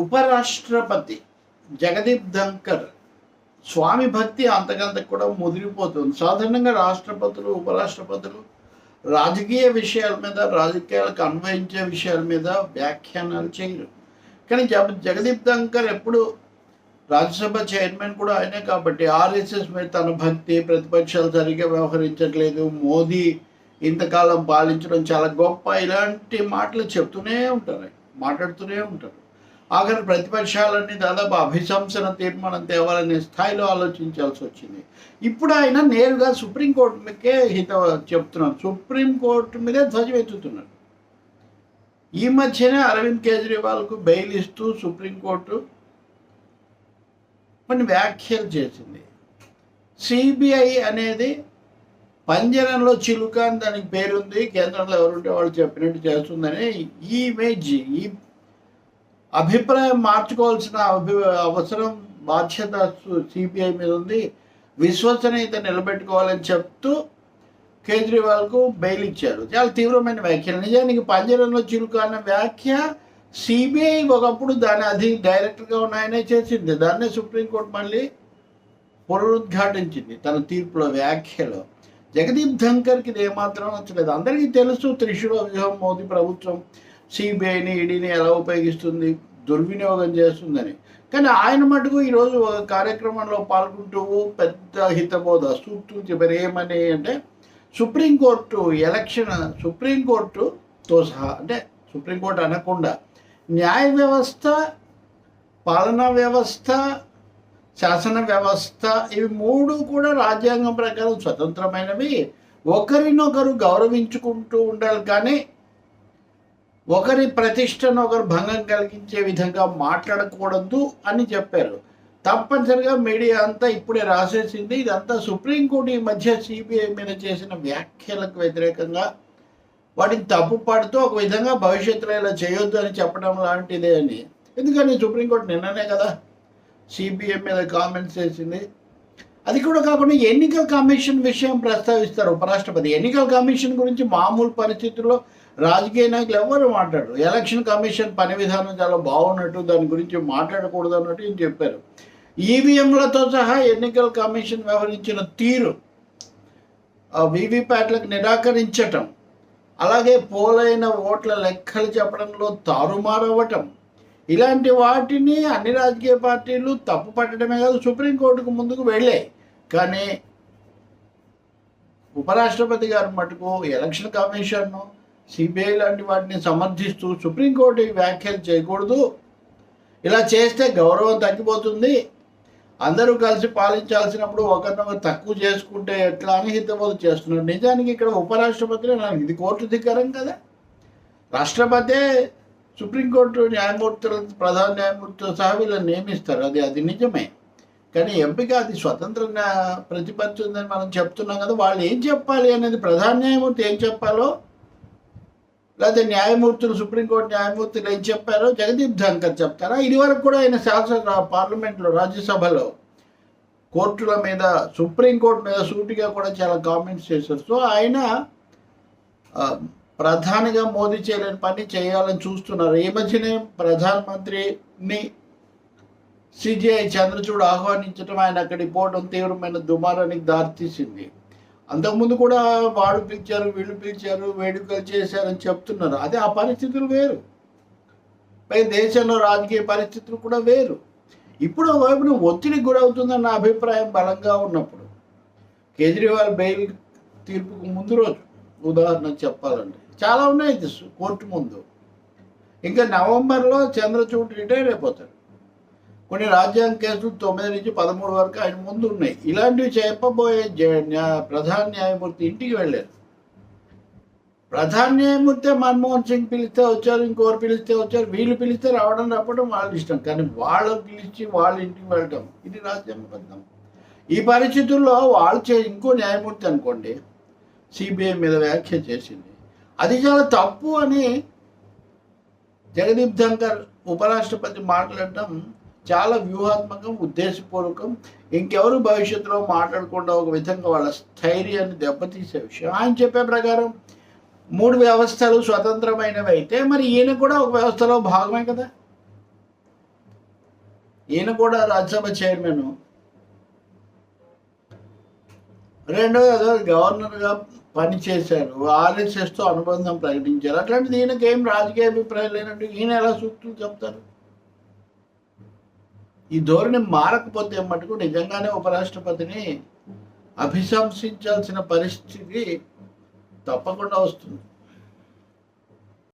ఉపరాష్ట్రపతి జగదీప్ ధంకర్ స్వామి భక్తి అంతకంత కూడా ముదిరిపోతుంది. సాధారణంగా రాష్ట్రపతులు ఉపరాష్ట్రపతులు రాజకీయ విషయాల మీద రాజకీయాలకు అన్వయించే విషయాల మీద వ్యాఖ్యానాలు చేయరు. కానీ జగ జగదీప్ ధంకర్ ఎప్పుడు రాజ్యసభ చైర్మన్ కూడా ఆయనే కాబట్టి ఆర్ఎస్ఎస్ మీద తన భక్తి ప్రతిపక్షాలు సరిగ్గా వ్యవహరించట్లేదు. మోదీ ఇంతకాలం పాలించడం చాలా గొప్ప. ఇలాంటి మాటలు చెప్తూనే ఉంటారు. మాట్లాడుతూనే ఉంటారు. ఆఖరి ప్రతిపక్షాలన్నీ దాదాపు అభిశంసన తీర్మానం తేవాలనే స్థాయిలో ఆలోచించాల్సి వచ్చింది. ఇప్పుడు ఆయన నేరుగా సుప్రీంకోర్టు మీదకే హిత చెప్తున్నారు. సుప్రీంకోర్టు మీదే ధ్వజం ఎత్తుతున్నారు. ఈ మధ్యనే అరవింద్ కేజ్రీవాల్కు బెయిల్ ఇస్తూ సుప్రీంకోర్టు కొన్ని వ్యాఖ్యలు చేసింది. సిబిఐ అనేది పంజరంలో చిలుక అని దానికి పేరుంది. కేంద్రంలో ఎవరుంటే వాళ్ళు చెప్పినట్టు చేస్తుందని ఈ ఇమేజ్ ఈ అభిప్రాయం మార్చుకోవాల్సిన అభి అవసరం బాధ్యత సిబిఐ మీద ఉంది. విశ్వసనీయత నిలబెట్టుకోవాలని చెప్తూ కేజ్రీవాల్కు బెయిల్ ఇచ్చారు. చాలా తీవ్రమైన వ్యాఖ్యలు. నిజానికి పంజరంలో చిలుక అన్న వ్యాఖ్య సిబిఐ ఒకప్పుడు దాని అది డైరెక్టర్గా ఉన్న ఆయనే చేసింది. దాన్నే సుప్రీంకోర్టు మళ్ళీ పునరుద్ఘాటించింది తన తీర్పులో వ్యాఖ్యలో. జగదీప్ ధంకర్కి ఇది ఏమాత్రం నచ్చలేదు. అందరికీ తెలుసు త్రిశూల వ్యూహం మోదీ ప్రభుత్వం. సిబిఐని ఈడీని ఎలా ఉపయోగిస్తుంది? దుర్వినియోగం చేస్తుందని. కానీ ఆయన మటుకు ఈరోజు ఒక కార్యక్రమంలో పాల్గొంటూ పెద్ద హితబోధ సూక్తూ చెప్పారు ఏమని అంటే సుప్రీంకోర్టు ఎలక్షన్ సుప్రీంకోర్టుతో సహా అంటే సుప్రీంకోర్టు అనకుండా న్యాయ వ్యవస్థ పాలనా వ్యవస్థ శాసన వ్యవస్థ ఇవి మూడు కూడా రాజ్యాంగం ప్రకారం స్వతంత్రమైనవి. ఒకరినొకరు గౌరవించుకుంటూ ఉండాలి కానీ ఒకరి ప్రతిష్టను ఒకరు భంగం కలిగించే విధంగా మాట్లాడకూడదు అని చెప్పారు. తప్పనిసరిగా మీడియా అంతా ఇప్పుడే రాసేసింది. ఇదంతా సుప్రీంకోర్టు ఈ మధ్య సిబిఐ మీద చేసిన వ్యాఖ్యలకు వ్యతిరేకంగా వాటిని తప్పు పడుతూ ఒక విధంగా భవిష్యత్తులో ఇలా చేయొద్దు అని చెప్పడం లాంటిదే అని. ఎందుకని? సుప్రీంకోర్టు నిన్ననే కదా సిబిఐ మీద కామెంట్స్ చేసింది. అది కూడా కాకుండా ఎన్నికల కమిషన్ విషయం ప్రస్తావిస్తారు ఉపరాష్ట్రపతి. ఎన్నికల కమిషన్ గురించి మామూలు పరిస్థితుల్లో రాజకీయ నాయకులు ఎవరు మాట్లాడరు. ఎలక్షన్ కమిషన్ పని విధానం చాలా బాగున్నట్టు దాని గురించి మాట్లాడకూడదు అన్నట్టు ఈయన చెప్పారు. ఈవీఎంలతో సహా ఎన్నికల కమిషన్ వ్యవహరించిన తీరు ఆ వీవీప్యాట్లకు నిరాకరించటం అలాగే పోలైన ఓట్ల లెక్కలు చెప్పడంలో తారుమారవ్వటం ఇలాంటి వాటిని అన్ని రాజకీయ పార్టీలు తప్పు పట్టడమే కాదు సుప్రీంకోర్టుకు ముందుకు వెళ్ళాయి. కానీ ఉపరాష్ట్రపతి గారు మటుకు ఎలక్షన్ కమిషన్ను సిబిఐ లాంటి వాటిని సమర్థిస్తూ సుప్రీంకోర్టు వ్యాఖ్యలు చేయకూడదు. ఇలా చేస్తే గౌరవం తగ్గిపోతుంది. అందరూ కలిసి పాలించాల్సినప్పుడు ఒకరినొకరు తక్కువ చేసుకుంటే ఎట్లా అని హితబోధ చేస్తున్నారు. నిజానికి ఇక్కడ ఉపరాష్ట్రపతి నాకు ఇది కోర్టు ధిక్కరం కదా. రాష్ట్రపతే సుప్రీంకోర్టు న్యాయమూర్తులు ప్రధాన న్యాయమూర్తితో సహా వీళ్ళని నియమిస్తారు. అది అది నిజమే. కానీ ఎంపిక అది స్వతంత్ర ప్రతిపత్తి ఉందని మనం చెప్తున్నాం కదా. వాళ్ళు ఏం చెప్పాలి అనేది ప్రధాన న్యాయమూర్తి ఏం చెప్పాలో లేకపోతే న్యాయమూర్తులు సుప్రీంకోర్టు న్యాయమూర్తులు ఏం చెప్పారో? జగదీప్ ధంకర్ చెప్తారా? ఇది వరకు కూడా ఆయన శాసన పార్లమెంట్లో రాజ్యసభలో కోర్టుల మీద సుప్రీంకోర్టు మీద సూటిగా కూడా చాలా కామెంట్స్ చేశారు. సో ఆయన ప్రధానిగా మోదీ చేయలేని పని చేయాలని చూస్తున్నారు. ఈ మధ్యనే ప్రధానమంత్రిని సిజిఐ చంద్రచూడ్ ఆహ్వానించడం ఆయన అక్కడికి పోవడం తీవ్రమైన దుమారానికి దారితీసింది. అంతకుముందు కూడా వాడు పిలిచారు వీళ్ళు పిలిచారు వేడుకలు చేశారని చెప్తున్నారు. అదే ఆ పరిస్థితులు వేరు. పై దేశంలో రాజకీయ పరిస్థితులు కూడా వేరు. ఇప్పుడు ఒకవైపున ఒత్తిడికి గురవుతుందన్న అభిప్రాయం బలంగా ఉన్నప్పుడు కేజ్రీవాల్ బెయిల్ తీర్పుకు ముందు రోజు ఉదాహరణ చెప్పాలంటే చాలా ఉన్నాయి కోర్టు ముందు. ఇంకా నవంబర్లో చంద్రచూడ్ రిటైర్ అయిపోతాడు. కొన్ని రాజ్యాంగ కేసులు తొమ్మిది నుంచి పదమూడు వరకు ఆయన ముందు ఉన్నాయి. ఇలాంటివి చెప్పబోయే ప్రధాన న్యాయమూర్తి ఇంటికి వెళ్ళారు. ప్రధాన న్యాయమూర్తి మన్మోహన్ సింగ్ పిలిస్తే వచ్చారు ఇంకోరు పిలిస్తే వచ్చారు వీళ్ళు పిలిస్తే రావడం రావడం వాళ్ళ ఇష్టం. కానీ వాళ్ళు పిలిచి వాళ్ళ ఇంటికి వెళ్ళటం ఇది రాజ్యాంగబద్ధం ఈ పరిస్థితుల్లో వాళ్ళు చే ఇంకో న్యాయమూర్తి అనుకోండి సిబిఐ మీద వ్యాఖ్య చేసింది. అది చాలా తప్పు అని జగదీప్ ధంకర్ ఉపరాష్ట్రపతి మాట్లాడటం చాలా వ్యూహాత్మకం ఉద్దేశపూర్వకం. ఇంకెవరు భవిష్యత్తులో మాట్లాడకుండా ఒక విధంగా వాళ్ళ స్థైర్యాన్ని దెబ్బతీసే విషయం. ఆయన చెప్పే ప్రకారం మూడు వ్యవస్థలు స్వతంత్రమైనవి అయితే మరి ఈయన కూడా ఒక వ్యవస్థలో భాగమే కదా. ఈయన కూడా రాజ్యసభ చైర్మన్. రెండోది గవర్నర్గా పనిచేశారు. ఆర్ఎస్ఎస్తో అనుబంధం ప్రకటించారు. అట్లాంటిది ఈయనకేం రాజకీయ అభిప్రాయం లేనట్టు ఈయన ఎలా సూక్తులు చెప్తారు? ఈ ధోరణి మారకపోతే మటుకు నిజంగానే ఉపరాష్ట్రపతిని అభిశంసించాల్సిన పరిస్థితి తప్పకుండా వస్తుంది.